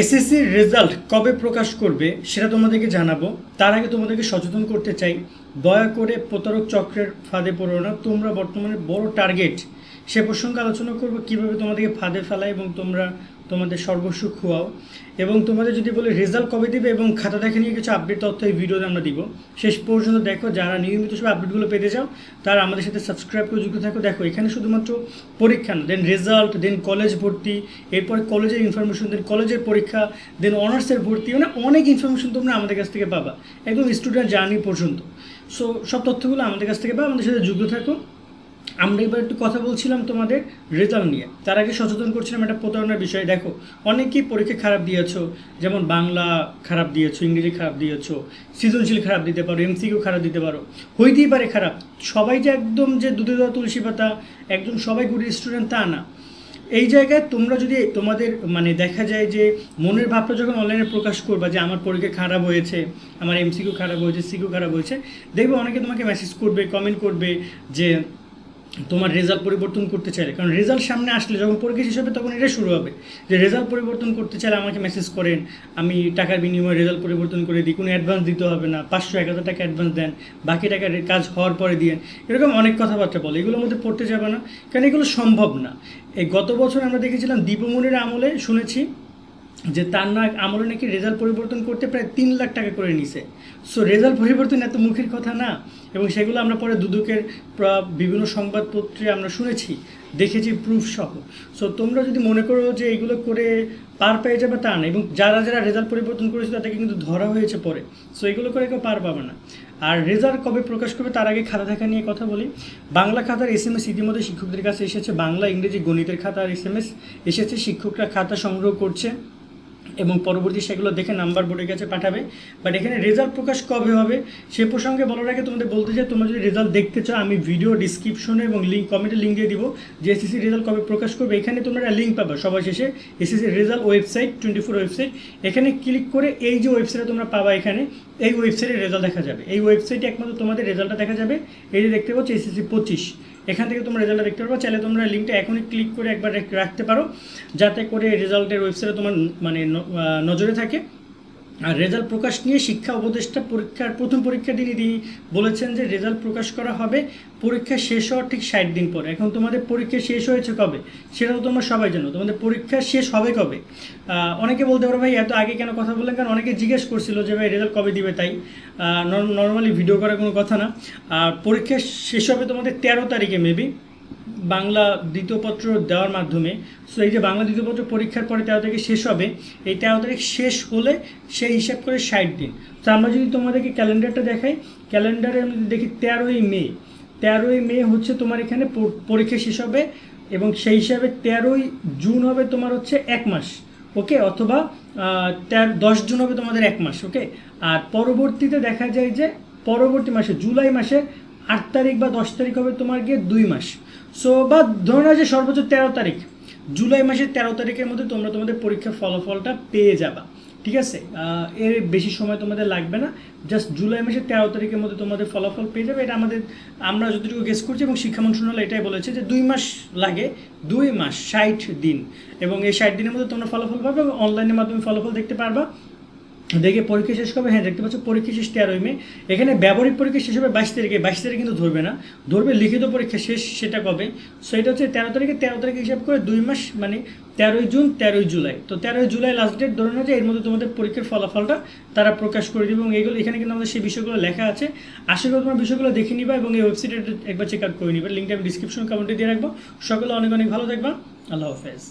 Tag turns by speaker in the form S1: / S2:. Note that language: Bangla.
S1: এসএসসির রেজাল্ট কবে প্রকাশ করবে সেটা তোমাদেরকে জানাব। তার আগে তোমাদেরকে সচেতন করতে চাই। দয়া করে প্রতারক চক্রের ফাঁদে পড়ো না। তোমরা বর্তমানে বড় টার্গেট সে প্রসঙ্গে আলোচনা করব, কীভাবে তোমাদেরকে ফাঁদে ফেলায় এবং তোমরা তোমাদের সর্বস্ব খুয়াও। এবং তোমাদের যদি বলে রেজাল্ট কবে দিবে এবং খাতা দেখা নিয়ে কিছু আপডেট তথ্য এই ভিডিওতে আমরা দিব। শেষ পর্যন্ত দেখো, যারা নিয়মিত সব আপডেটগুলো পেতে চাও, তারা আমাদের সাথে সাবস্ক্রাইব করে যুক্ত থাকো। দেখো, এখানে শুধুমাত্র পরীক্ষা না দেন রেজাল্ট দেন কলেজ ভর্তি, এরপর কলেজের ইনফরমেশন দেন কলেজের পরীক্ষা দেন অনার্সের ভর্তি মানে অনেক ইনফরমেশন তোমরা আমাদের কাছ থেকে পাবা, একদম স্টুডেন্ট জার্নি পর্যন্ত। সো সব তথ্যগুলো আমাদের কাছ থেকে পাবা, আমাদের সাথে যুক্ত থাকো। আমরা এবার একটু কথা বলছিলাম তোমাদের রেজাল্ট নিয়ে। তার আগে সচেতন করছিলাম একটা প্রতারণার বিষয়। দেখো, অনেকেই পরীক্ষা খারাপ দিয়েছ, যেমন বাংলা খারাপ দিয়েছ, ইংরেজি খারাপ দিয়েছ, সৃজনশীল খারাপ দিতে পারো এমসিকিউ খারাপ দিতে পারো, হইতেই পারে খারাপ। সবাই যে একদম যে দুধে দেওয়া তুলসী পাতা, একদম সবাই গুড স্টুডেন্ট তা না। এই জায়গায় তোমরা যদি তোমাদের মানে দেখা যায় যে মনের ভাবটা যখন অনলাইনে প্রকাশ করবা যে আমার পরীক্ষা খারাপ হয়েছে, আমার এমসিকিউ খারাপ হয়েছে সিকিউ খারাপ হয়েছে, দেখবে অনেকে তোমাকে মেসেজ করবে কমেন্ট করবে যে তোমার রেজাল্ট পরিবর্তন করতে চাইলে। কারণ রেজাল্ট সামনে আসলে যখন পরীক্ষা শেষ হবে, তখন এটা শুরু হবে। যে রেজাল্ট পরিবর্তন করতে চাইলে আমাকে মেসেজ করেন, আমি টাকার বিনিময়ে রেজাল্ট পরিবর্তন করে দিই। কোনো অ্যাডভান্স দিতে হবে না। পাঁচশো, এক হাজার টাকা অ্যাডভান্স দেন। বাকি টাকার কাজ হওয়ার পরে দিয়েন। এরকম অনেক কথাবার্তা বলে। এগুলোর মধ্যে পড়তে যাবে না। কারণ এগুলো সম্ভব না। এই গত বছর আমরা দেখেছিলাম দীপমণির আমলে শুনেছি যে তার না আমলে নাকি রেজাল্ট পরিবর্তন করতে প্রায় তিন লাখ টাকা করে নিছে। সো রেজাল্ট পরিবর্তন এত মুখের কথা না, এবং সেগুলো আমরা পরে দুদকের বিভিন্ন সংবাদপত্রে আমরা শুনেছি, দেখেছি প্রুফ সহ। সো তোমরা যদি মনে করো যে এইগুলো করে পার পেয়ে যাবে তা না, এবং যারা যারা রেজাল্ট পরিবর্তন করেছে তাদেরকে কিন্তু ধরা হয়েছে পরে। সো এগুলো করে কেউ পার পাবে না। আর রেজাল্ট কবে প্রকাশ করবে তার আগে খাতা থাকা নিয়ে কথা বলি। বাংলা খাতার এস এম এস ইতিমধ্যে শিক্ষকদের কাছে এসেছে, বাংলা, ইংরেজি গণিতের খাতার এস এম এস এসেছে, শিক্ষকরা খাতা সংগ্রহ করছে। এবং পরবর্তী সেগুলো দেখে নাম্বার বোর্ডের কাছে পাঠাবে। বাট এখানে রেজাল্ট প্রকাশ কবে হবে, সে প্রসঙ্গে বলার আগে তোমাদের বলতে চাই, তোমরা যদি রেজাল্ট দেখতে চাও, আমি ভিডিও ডিসক্রিপশনে এবং লিঙ্ক কমেন্টে লিঙ্ক দিয়ে দিব যে এসএসসি রেজাল্ট কবে প্রকাশ করবে। এখানে তোমরা একটা লিঙ্ক পাবে সবার শেষে SSC result website twenty four website এখানে ক্লিক করে এই যে ওয়েবসাইটে তোমরা পাবা এখানে, এই ওয়েবসাইটে রেজাল্ট দেখা যাবে। এই ওয়েবসাইটে একমাত্র তোমাদের রেজাল্টটা দেখা যাবে। এই যে দেখতে পাচ্ছ এসএসসি পঁচিশ। এখান থেকে তোমরা রেজাল্টটা দেখতে পারো চাইলে তোমরা লিঙ্কটা এখনই ক্লিক করে একবার রাখতে পারো। যাতে করে রেজাল্টের ওয়েবসাইটে তোমার মানে নজরে থাকে। আর রেজাল্ট প্রকাশ নিয়ে শিক্ষা উপদেষ্টা পরীক্ষার প্রথম পরীক্ষা দিনই তিনি বলেছেন যে রেজাল্ট প্রকাশ করা হবে, পরীক্ষা শেষ হওয়ার ঠিক ষাট দিন পরে। এখন তোমাদের পরীক্ষা শেষ হয়েছে কবে? সেটা তো তোমরা সবাই জানো। তোমাদের পরীক্ষা শেষ হবে কবে? অনেকে বলতে পারো, ভাই, এত আগে কেন কথা বললেন কারণ অনেকে জিজ্ঞেস করছিল যে, ভাই, রেজাল্ট কবে দিবে? তাই নর্মালি ভিডিও করার কোনো কথা না। আর পরীক্ষা শেষ হবে তোমাদের তেরো তারিখে মেবি বাংলা দ্বিতীয় পত্র দেওয়ার মাধ্যমে। সো এই যে বাংলা দ্বিতীয় পত্র পরীক্ষার পরে তেরো তারিখ শেষ হবে, এই তেরো তারিখ শেষ হলে সেই হিসাব করে ষাট দিন। তো আমরা যদি তোমাদেরকে ক্যালেন্ডারটা দেখাই ক্যালেন্ডারে আমি দেখি তেরোই মে। তেরোই মে হচ্ছে তোমার এখানে পরীক্ষা শেষ হবে এবং সেই হিসাবে তেরোই জুন হবে তোমার হচ্ছে এক মাস, ওকে? অথবা তেরো, দশ জুন হবে তোমাদের এক মাস, ওকে? আর পরবর্তীতে দেখা যায় যে পরবর্তী মাসে, জুলাই মাসে আট তারিখ বা দশ তারিখ হবে তোমার গিয়ে দুই মাস। সো বা ধরে নাও যে সর্বোচ্চ তেরো তারিখ। জুলাই মাসের তেরো তারিখের মধ্যে তোমরা তোমাদের পরীক্ষার ফলাফলটা পেয়ে যাবা। ঠিক আছে? এর বেশি সময় তোমাদের লাগবে না। জাস্ট জুলাই মাসের তেরো তারিখের মধ্যে তোমাদের ফলাফল পেয়ে যাবে। এটা আমাদের, আমরা যতটুকু গেস করছি এবং শিক্ষা মন্ত্রণালয় এটাই বলেছে যে দুই মাস লাগে, দুই মাস ষাট দিন। এবং এই ষাট দিনের মধ্যে তোমরা ফলাফল পাবে এবং অনলাইনের মাধ্যমে ফলাফল দেখতে পারবা। দেখে পরীক্ষা শেষ কবে হ্যাঁ দেখতে পাচ্ছ, পরীক্ষা শেষ তেরোই মে। এখানে ব্যবহারিক পরীক্ষা শেষ হবে বাইশ তারিখে। বাইশ তারিখে কিন্তু ধরবে না। ধরবে লিখিত পরীক্ষা শেষ সেটা কবে? সো এটা হচ্ছে তেরো তারিখে। তেরো তারিখে হিসাব করে দুই মাস মানে তেরোই জুন, তেরোই জুলাই। তো তেরোই জুলাই লাস্ট ডেট ধরে না যে এর মধ্যে তোমাদের পরীক্ষার ফলাফলটা তারা প্রকাশ করে দেবে। এবং এইগুলো এখানে কিন্তু আমাদের সেই বিষয়গুলো লেখা আছে। আশা করি তোমার বিষয়গুলো দেখে নিবা এবং এই ওয়েবসাইটে একবার চেক আউট করে নিবা। লিঙ্কটা আমি ডিসক্রিপশন কমেন্টে দিয়ে রাখব। সকলে অনেক অনেক ভালো থাকবা। আল্লাহ হাফেজ।